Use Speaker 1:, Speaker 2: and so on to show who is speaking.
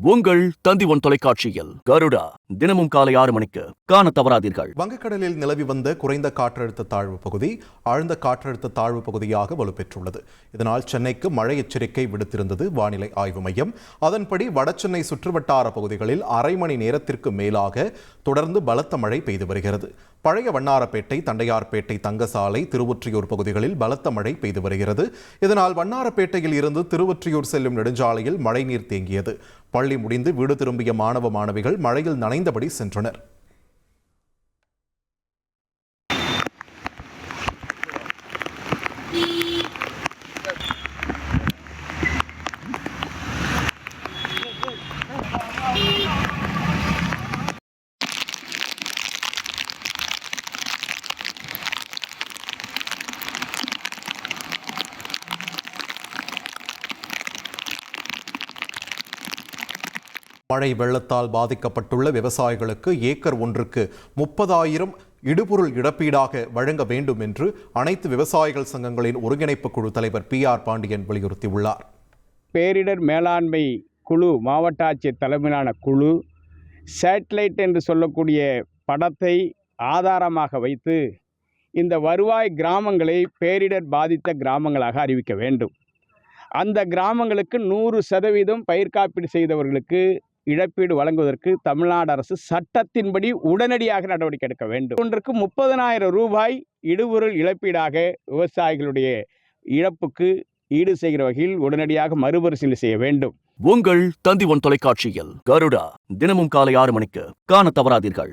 Speaker 1: உங்கள் தந்தி ஒன் தொலைக்காட்சியில் கருடா தினமும் காலை ஆறு மணிக்கு காண தவறாதீர்கள்.
Speaker 2: வங்கக்கடலில் நிலவி வந்த குறைந்த காற்றழுத்த தாழ்வு பகுதி ஆழ்ந்த காற்றழுத்த தாழ்வு பகுதியாக வலுப்பெற்றுள்ளது. இதனால் சென்னைக்கு மழை எச்சரிக்கை விடுத்திருந்தது வானிலை ஆய்வு மையம். அதன்படி வடசென்னை சுற்றுவட்டார பகுதிகளில் அரை மணி நேரத்திற்கு மேலாக தொடர்ந்து பலத்த மழை பெய்து வருகிறது. பழைய வண்ணாரப்பேட்டை தண்டையார்பேட்டை தங்கசாலை திருவொற்றியூர் பகுதிகளில் பலத்த மழை பெய்து வருகிறது. இதனால் வண்ணாரப்பேட்டையில் இருந்து திருவொற்றியூர் செல்லும் நெடுஞ்சாலையில் மழைநீர் தேங்கியது. பள்ளி முடிந்து வீடு திரும்பிய மாணவ மாணவிகள் மழையில் நனைந்தபடி சென்றனர். மழை வெள்ளத்தால் பாதிக்கப்பட்டுள்ள விவசாயிகளுக்கு ஏக்கர் ஒன்றுக்கு முப்பதாயிரம் இடுபொருள் இழப்பீடாக வழங்க வேண்டும் என்று அனைத்து விவசாயிகள் சங்கங்களின் ஒருங்கிணைப்பு குழு தலைவர் பி ஆர் பாண்டியன் வலியுறுத்தியுள்ளார்.
Speaker 3: பேரிடர் மேலாண்மை குழு மாவட்ட ஆட்சியர் தலைமையிலான குழு சேட்டலைட் என்று சொல்லக்கூடிய படத்தை ஆதாரமாக வைத்து இந்த வருவாய் கிராமங்களை பேரிடர் பாதித்த கிராமங்களாக அறிவிக்க வேண்டும். அந்த கிராமங்களுக்கு நூறு சதவீதம் பயிர் காப்பீடு செய்தவர்களுக்கு இழப்பீடு வழங்குவதற்கு தமிழ்நாடு அரசு சட்டத்தின்படி உடனடியாக நடவடிக்கை எடுக்க வேண்டும். ஒன்றுக்கு முப்பதனாயிரம் ரூபாய் இடுபொருள் இழப்பீடாக விவசாயிகளுடைய இழப்புக்கு ஈடு செய்கிற வகையில் உடனடியாக மறுபரிசீலனை செய்ய வேண்டும்.
Speaker 1: உங்கள் தந்தி ஒன் தொலைக்காட்சியில் கருடா தினமும் காலை ஆறு மணிக்கு காண தவறாதீர்கள்.